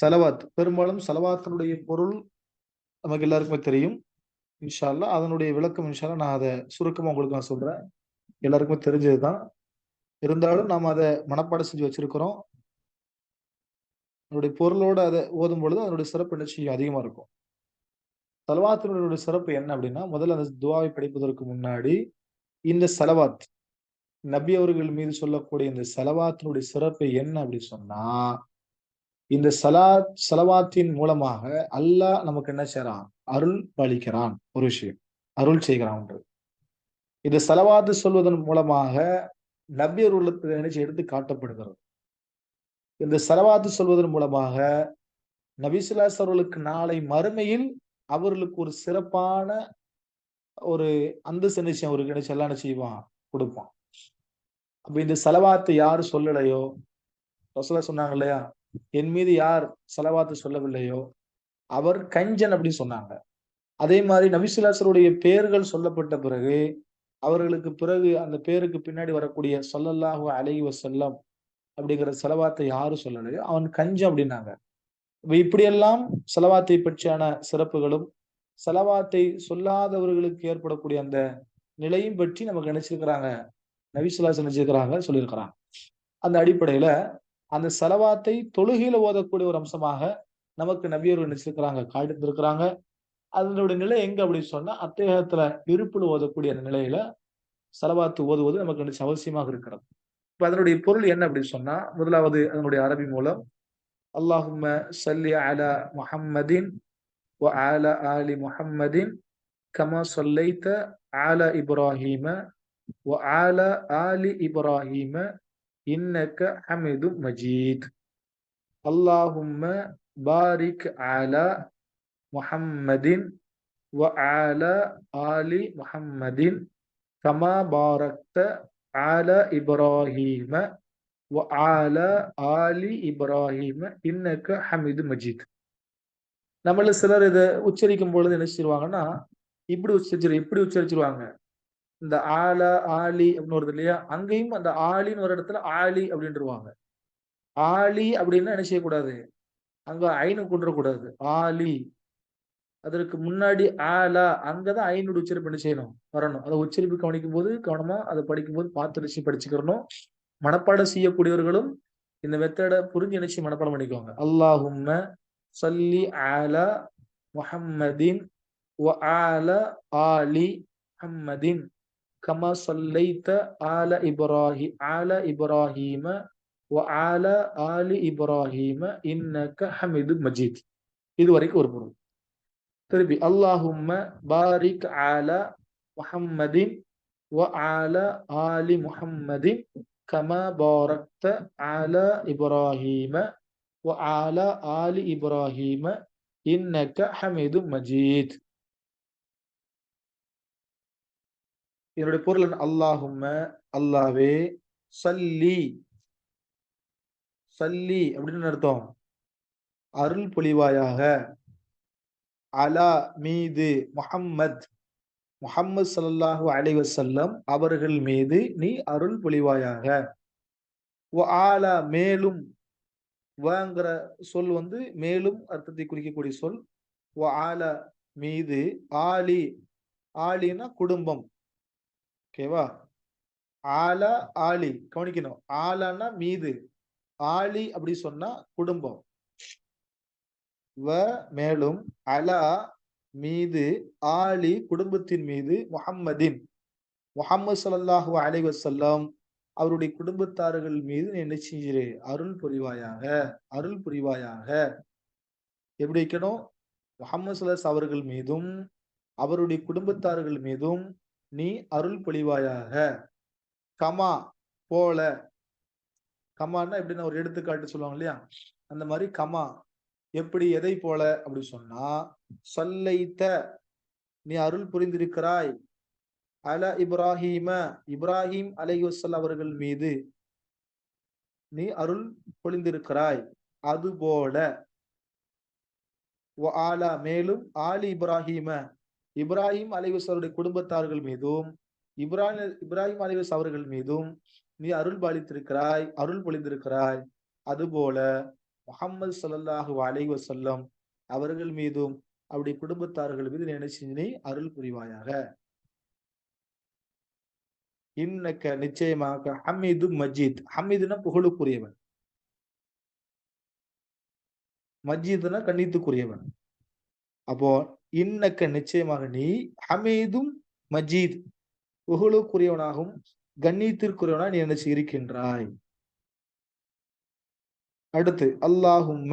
செலவாத் பெரும்பாலும் செலவாத்தினுடைய பொருள் நமக்கு எல்லாருக்குமே தெரியும். இன்ஷால்லா அதனுடைய விளக்கம் இன்ஷால்லா நான் அதை சுருக்கமாக உங்களுக்கு நான் சொல்றேன். எல்லாருக்குமே தெரிஞ்சதுதான். இருந்தாலும் நாம் அதை மனப்பாடம் செஞ்சு வச்சிருக்கிறோம். அதனுடைய பொருளோடு அதை ஓதும் பொழுது அதனுடைய சிறப்பு நிச்சயம் அதிகமாக அதிகமா இருக்கும். சலவாத்தினுடைய சிறப்பு என்ன அப்படின்னா முதல்ல அந்த துவாவை படிப்பதற்கு முன்னாடி இந்த செலவாத் நபி அவர்கள் மீது சொல்லக்கூடிய இந்த செலவாத்தினுடைய சிறப்பு என்ன அப்படி சொன்னா இந்த சலா செலவாத்தின் மூலமாக அல்லாஹ் நமக்கு என்ன செய்யறான்? அருள் பளிக்கிறான். ஒரு விஷயம். அருள் செய்கிறான் இந்த செலவாத்து சொல்வதன் மூலமாக நபியர் உள்ளத்தில் நினைச்சு எடுத்து காட்டப்படுகிறது. இந்த செலவாத்து சொல்வதன் மூலமாக நபிசுல்லாஸ் அவர்களுக்கு நாளை மறுமையில் அவர்களுக்கு ஒரு சிறப்பான ஒரு அந்த நிச்சயம் அவருக்கு நினைச்சு எல்லாம் செய்வான்? கொடுப்பான். அப்ப இந்த செலவாத்தை யாரு சொல்லலையோ? சொன்னாங்க இல்லையா? என் மீது யார் செலவாத்து சொல்லவில்லையோ அவர் கஞ்சன் அப்படின்னு சொன்னாங்க. அதே மாதிரி நபிசுல்லாசருடைய பெயர்கள் சொல்லப்பட்ட பிறகு அவர்களுக்கு பிறகு அந்த பேருக்கு பின்னாடி வரக்கூடிய சொல்லல்லாஹு அலைவ செல்லம் அப்படிங்கிற செலவாத்தை யாரும் சொல்லலையோ அவன் கஞ்சம் அப்படின்னாங்க. இப்படியெல்லாம் செலவாத்தை பற்றியான சிறப்புகளும் செலவாத்தை சொல்லாதவர்களுக்கு ஏற்படக்கூடிய அந்த நிலையும் பற்றி நமக்கு நினைச்சிருக்கிறாங்க. நபிசுல்லா நினைச்சிருக்கிறாங்க சொல்லியிருக்கிறாங்க. அந்த அடிப்படையில அந்த செலவாத்தை தொழுகையில ஓதக்கூடிய ஒரு அம்சமாக நமக்கு நபியர்கள் நினைச்சிருக்கிறாங்க காட்டிருக்கிறாங்க அதனுடைய நிலை எங்க அப்படின்னு சொன்னா அத்தேகத்துல இருப்பில் ஓதக்கூடிய அந்த நிலையில செலவாத்து ஓதுவது நமக்கு நினைச்சு அவசியமாக இருக்கிறது இப்ப அதனுடைய பொருள் என்ன அப்படின்னு சொன்னா முதலாவது அதனுடைய அரபி மூலம் அல்லாஹும்ம சல்லி அல முஹம்மதின் وعلى آل محمد كما صليت على إبراهيم وعلى آل إبراهيم இன்னக்க அமிது மஜீத் அல்லாஹும்ம பாரிக் அலா முஹம்மதின் வ அல ஆலி முஹம்மதின் கமா பாரக்த அல இப்ராஹீம வ ஆலி இப்ராஹீம இன்னக்க ஹமிது மஜீத் நம்மள சிலர் இதை உச்சரிக்கும் பொழுது என்ன செய்வாங்கன்னா இப்படி உச்சரிச்சிரு இப்படி உச்சரிச்சிருவாங்க. இந்த ஆல ஆலி அப்படின்னு வருது இல்லையா? அங்கேயும் அந்த ஆலின்னு ஒரு இடத்துல ஆலி அப்படின்ட்டுருவாங்க ஆலி அப்படின்னு என்ன செய்யக்கூடாது? அங்க ஐனு கூட்டுறக்கூடாது ஆலி. அதற்கு முன்னாடி ஆலா. அங்கதான் ஐநூறு உச்சரிப்பு என்ன செய்யணும்? வரணும். அதை உச்சரிப்பு கவனிக்கும் போது கவனமா அதை படிக்கும் போது பார்த்து நினைச்சு படிச்சுக்கிறணும். மனப்பாடம் செய்யக்கூடியவர்களும் இந்த மெத்தடை புரிஞ்சு நினைச்சு மனப்பாடம் பண்ணிக்குவாங்க. அல்லாஹும்ம சல்லி ஆலா முஹம்மதின் ஆலி அஹம்மதின் كما صليت آل إبراهيم آل إبراهيم وآل آل إبراهيم إنك حميد مجيد இது வரைக்கும் ஒரு பொருள் திருப்பி அல்லாஹும்ம பாரிக் ஆல முஹம்மதின் وآل آل محمد كما باركت على إبراهيم وعلى آل إبراهيم إنك حميد مجيد என்னுடைய பொருள் அல்லாஹும்ம அல்லாவே சல்லி. சல்லி அப்படின்னு அர்த்தம். அருள் பொழிவாயாக அலா மீது முஹம்மத். முஹம்மது சல்லாஹு அலைவசல்லம் அவர்கள் மீது நீ அருள் பொழிவாயாக ஆலா மேலும் வங்கிற சொல் வந்து மேலும் அர்த்தத்தை குறிக்கக்கூடிய சொல். ஆலா மீது ஆலி. ஆலினா குடும்பம். ஓகேவா ஆலா ஆலி கவனிக்கணும். ஆலானா மீது. ஆலி அப்படி சொன்னா குடும்பம். வ மேலும் அலா மீது ஆலி குடும்பத்தின் மீது முஹம்மதின். முஹம்மது சல்லாஹூ அலை வசல்லாம் அவருடைய குடும்பத்தார்கள் மீது என்ன செஞ்சிரு? அருள் புரிவாயாக. அருள் புரிவாயாக. எப்படி வைக்கணும்? முகமது சல்லாஸ் அவர்கள் மீதும் அவருடைய குடும்பத்தார்கள் மீதும் நீ அருள் பொழிவாயாக. கமா போல. கமான்னா எப்படின்னா ஒரு எடுத்துக்காட்டு சொல்லுவாங்க இல்லையா? அந்த மாதிரி கமா. எப்படி எதை போல அப்படி சொன்னா சொல்லைத்த நீ அருள் புரிந்திருக்கிறாய். அல இப்ராஹிம இப்ராஹிம் அலையுசல் அவர்கள் மீது நீ அருள் பொழிந்திருக்கிறாய். அதுபோல. ஆலா மேலும் ஆலி இப்ராஹிம இப்ராஹிம் அலைவசருடைய குடும்பத்தார்கள் மீதும் இப்ராஹிம் இப்ராஹிம் அலிவஸ் அவர்கள் மீதும் நீ அருள் பாலித்திருக்கிறாய் அருள் பொழிந்திருக்கிறாய். அதுபோல முகமது சல்லாஹு அலைஹி வஸல்லம் அவர்கள் மீதும் அவருடைய குடும்பத்தார்கள் மீது என்ன நீ அருள் புரிவாயாக. இன்னக்க நிச்சயமாக ஹமீது மஜீத் ஹமீதுனா புகழுக்குரியவன். மஜீதுனா கண்ணித்துக்குரியவன் அப்போ இன்னக்க நிச்சயமாக நீ ஹமீதும் மஜீத் புகழுக்குரியவனாகவும் கண்ணியத்திற்குரியவனா நீ என்ன இருக்கின்றாய் அடுத்து அல்லாஹும்ம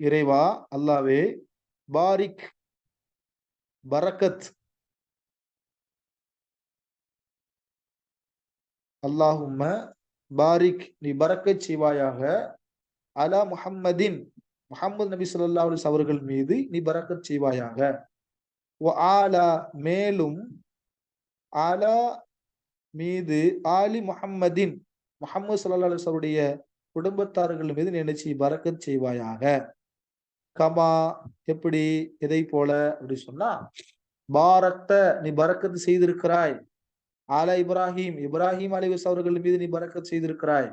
இறைவா அல்லாவே பாரிக் பரக்கத். அல்லாஹும்ம பாரிக் நீ பரக்கத் செய்வாயாக. அலா முஹம்மதின் முஹம்மது நபி ஸல்லல்லாஹு அவர்கள் மீது நீ பரக்கத் செய்வாயாக. ஆலா மேலும் ஆலா மீது ஆலி முஹம்மதின் முஹம்மது ஸல்லல்லாஹு அலைஹி குடும்பத்தார்கள் மீது நினைச்சி பறக்கச் செய்வாயாக. கமா எப்படி எதை போல அப்படி சொன்னா பாரத்த நீ பறக்கத்து செய்திருக்கிறாய். ஆலா இப்ராஹிம் இப்ராஹிம் அலிவஸ் அவர்கள் மீது நீ பரக்கத் செய்திருக்கிறாய்.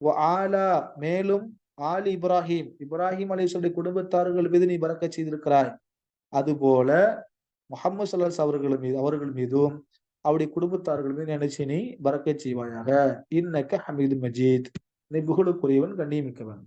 ஓ ஆலா மேலும் ஆலி இப்ராஹிம் இப்ராஹிம் அலிவசுடைய குடும்பத்தார்கள் மீது நீ பறக்கச் செய்திருக்கிறாய். அதுபோல முகமது சல்லாஸ் அவர்கள் மீது அவர்கள் மீதும் அவருடைய குடும்பத்தார்கள் மீது நினைச்சு நீ பரக்கத் செய்வாயாக. இன்னக்க ஹமீது மஜீத். நீ புகழுக்குரியவன் கண்ணியமிக்கவன்.